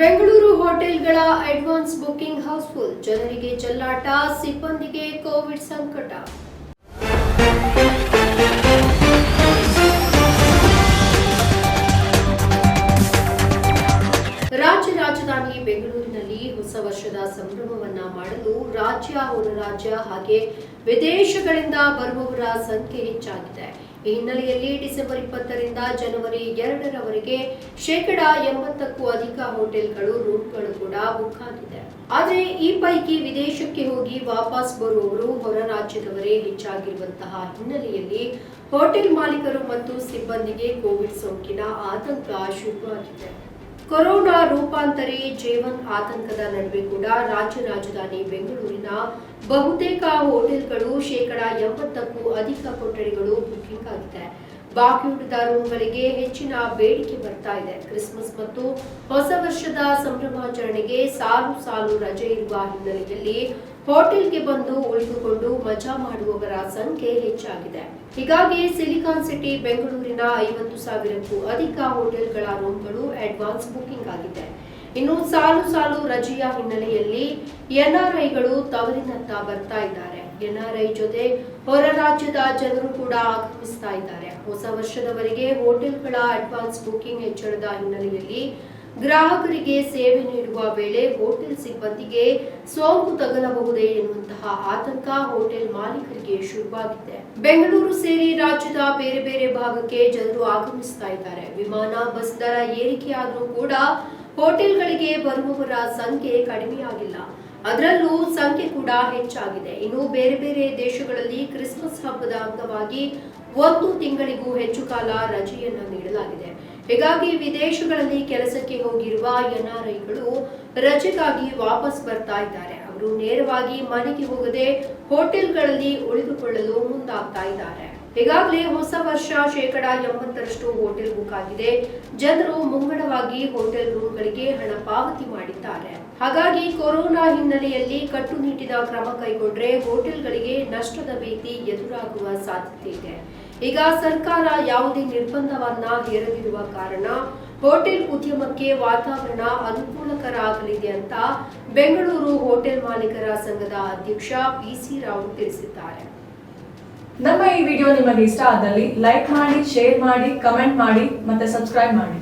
ಬೆಂಗಳೂರು ಹೋಟೆಲ್ಗಳ advance booking house full, ಜನರಿಗೆ ಚಲ್ಲಾಟ ಸಿಬ್ಬಂದಿಗೆ ಕೋವಿಡ್ ಸಂಕಟ. ರಾಜ್ಯ ರಾಜಧಾನಿ ಬೆಂಗಳೂರಿನಲ್ಲಿ ಹೊಸ ವರ್ಷದ ಸಂಭ್ರಮವನ್ನ ಮಾಡಲು ರಾಜ್ಯ, ಹೊರ ರಾಜ್ಯ ಹಾಗೆ ವಿದೇಶಗಳಿಂದ ಬರುವವರ ಸಂಖ್ಯೆ ಹೆಚ್ಚಾಗಿದೆ. ಈ ಹಿನ್ನೆಲೆಯಲ್ಲಿ ಡಿಸೆಂಬರ್ ಇಪ್ಪತ್ತರಿಂದ ಜನವರಿ ಎರಡರವರೆಗೆ ಶೇಕಡ ಎಂಬತ್ತಕ್ಕೂ ಅಧಿಕ ಹೋಟೆಲ್ಗಳು, ರೂಮ್ಗಳು ಕೂಡ ಬುಕ್ ಆಗಿದೆ. ಆದರೆ ಈ ಪೈಕಿ ವಿದೇಶಕ್ಕೆ ಹೋಗಿ ವಾಪಸ್ ಬರುವವರು ಹೊರ ರಾಜ್ಯದವರೇ ಹೆಚ್ಚಾಗಿರುವಂತಹ ಹಿನ್ನೆಲೆಯಲ್ಲಿ ಹೋಟೆಲ್ ಮಾಲೀಕರು ಮತ್ತು ಸಿಬ್ಬಂದಿಗೆ ಕೋವಿಡ್ ಸೋಂಕಿನ ಆತಂಕ ಶುರುವಾಗಿದೆ ಕೊರೋನಾ ರೂಪಾಂತರಿ ಜೀವನ್ ಆತಂಕದ ನಡುವೆ ಕೂಡ ರಾಜ್ಯ ರಾಜಧಾನಿ ಬೆಂಗಳೂರಿನ ಬಹುತೇಕ ಹೋಟೆಲ್ಗಳು ಶೇಕಡ ಎಂಬತ್ತಕ್ಕೂ ಅಧಿಕ ಕೊಠಡಿಗಳು ಬುಕಿಂಗ್ ಆಗಿದೆ. ಬಾಕಿ ಉಳಿದ ರೂಮ್ಗಳಿಗೆ ಹೆಚ್ಚಿನ ಬೇಡಿಕೆ ಬರ್ತಾ ಇದೆ. ಕ್ರಿಸ್ಮಸ್ ಮತ್ತು ಹೊಸ ವರ್ಷದ ಸಂಭ್ರಮಾಚರಣೆಗೆ ಸಾಲು ಸಾಲು ರಜೆ ಇರುವ ಹಿನ್ನೆಲೆಯಲ್ಲಿ ಹೋಟೆಲ್ಗೆ ಬಂದು ಉಳಿದುಕೊಂಡು ಮಜಾ ಮಾಡುವವರ ಸಂಖ್ಯೆ ಹೆಚ್ಚಾಗಿದೆ. ಹೀಗಾಗಿ ಸಿಲಿಕಾನ್ ಸಿಟಿ ಬೆಂಗಳೂರಿನ ಐವತ್ತು ಸಾವಿರಕ್ಕೂ ಅಧಿಕ ಹೋಟೆಲ್ಗಳ ರೂಮ್ಗಳು ಅಡ್ವಾನ್ಸ್ ಬುಕಿಂಗ್ ಆಗಿದೆ. ಇನ್ನು ಸಾಲು ಸಾಲು ರಜೆಯ ಹಿನ್ನೆಲೆಯಲ್ಲಿ ಎನ್ಆರ್ಐಗಳು ತವರಿನತ್ತ ಬರ್ತಾ ಇದ್ದಾರೆ. ಎನ್ಆರ್ಐ ಜೊತೆ ಹೊರ ರಾಜ್ಯದ ಜನರು ಕೂಡ ಆಗಮಿಸ್ತಾ ಇದ್ದಾರೆ. ಹೊಸ ವರ್ಷದವರೆಗೆ ಹೋಟೆಲ್ಗಳ ಅಡ್ವಾನ್ಸ್ ಬುಕಿಂಗ್ ಹೆಚ್ಚಳದ ಹಿನ್ನೆಲೆಯಲ್ಲಿ ಗ್ರಾಹಕರಿಗೆ ಸೇವೆ ನೀಡುವ ವೇಳೆ ಹೋಟೆಲ್ ಸಿಬ್ಬಂದಿಗೆ ಸೋಂಕು ತಗಲಬಹುದೇ ಎನ್ನುವಂತಹ ಆತಂಕ ಹೋಟೆಲ್ ಮಾಲೀಕರಿಗೆ ಶುರುವಾಗಿದೆ. ಬೆಂಗಳೂರು ಸೇರಿ ರಾಜ್ಯದ ಬೇರೆ ಬೇರೆ ಭಾಗಕ್ಕೆ ಜನರು ಆಗಮಿಸ್ತಾ ಇದ್ದಾರೆ. ವಿಮಾನ, ಬಸ್ ದರ ಏರಿಕೆಯಾದರೂ ಕೂಡ ಹೋಟೆಲ್ಗಳಿಗೆ ಬರುವವರ ಸಂಖ್ಯೆ ಕಡಿಮೆಯಾಗಿಲ್ಲ. ಅದರಲ್ಲೂ ಸಂಖ್ಯೆ ಕೂಡ ಹೆಚ್ಚಾಗಿದೆ. ಇನ್ನು ಬೇರೆ ಬೇರೆ ದೇಶಗಳಲ್ಲಿ ಕ್ರಿಸ್ಮಸ್ ಹಬ್ಬದ ಅಂಗವಾಗಿ ಒಂದು ತಿಂಗಳಿಗೂ ಹೆಚ್ಚು ಕಾಲ ರಜೆಯನ್ನು ನೀಡಲಾಗಿದೆ. ಹೀಗಾಗಿ ವಿದೇಶಗಳಲ್ಲಿ ಕೆಲಸಕ್ಕೆ ಹೋಗಿರುವ ಎನ್ಆರ್ಐಗಳು ರಜೆಗಾಗಿ ವಾಪಸ್ ಬರ್ತಾ ಇದ್ದಾರೆ. ಅವರು ನೇರವಾಗಿ ಮನೆಗೆ ಹೋಗದೆ ಹೋಟೆಲ್ಗಳಲ್ಲಿ ಉಳಿದುಕೊಳ್ಳಲು ಮುಂದಾಗ್ತಾ ಇದ್ದಾರೆ. ಈಗಾಗಲೇ ಹೊಸ ವರ್ಷ ಶೇಕಡ ಎಂಬತ್ತರಷ್ಟು ಹೋಟೆಲ್ ಬುಕ್ ಆಗಿದೆ. ಜನರು ಮುಂಗಡವಾಗಿ ಹೋಟೆಲ್ ರೂಮ್ಗಳಿಗೆ ಹಣ ಪಾವತಿ ಮಾಡಿದ್ದಾರೆ. ಹಾಗಾಗಿ ಕೊರೋನಾ ಹಿನ್ನೆಲೆಯಲ್ಲಿ ಕಟ್ಟುನಿಟ್ಟಿನ ಕ್ರಮ ಕೈಗೊಂಡ್ರೆ ಹೋಟೆಲ್ಗಳಿಗೆ ನಷ್ಟದ ಭೀತಿ ಎದುರಾಗುವ ಸಾಧ್ಯತೆ ಇದೆ. ಈಗ ಸರ್ಕಾರ ಯಾವುದೇ ನಿರ್ಬಂಧವನ್ನ ಹೇರದಿರುವ ಕಾರಣ ಹೋಟೆಲ್ ಉದ್ಯಮಕ್ಕೆ ವಾತಾವರಣ ಅನುಕೂಲಕರ ಆಗಲಿದೆ ಅಂತ ಬೆಂಗಳೂರು ಹೋಟೆಲ್ ಮಾಲೀಕರ ಸಂಘದ ಅಧ್ಯಕ್ಷ ಪಿಸಿ ರಾವ್ ತಿಳಿಸಿದ್ದಾರೆ. ನಮ್ಮ ಈ ವಿಡಿಯೋ ನಿಮಗೆ ಇಷ್ಟ ಆದಲ್ಲಿ ಲೈಕ್ ಮಾಡಿ, ಶೇರ್ ಮಾಡಿ, ಕಮೆಂಟ್ ಮಾಡಿ ಮತ್ತೆ ಸಬ್ಸ್ಕ್ರೈಬ್ ಮಾಡಿ.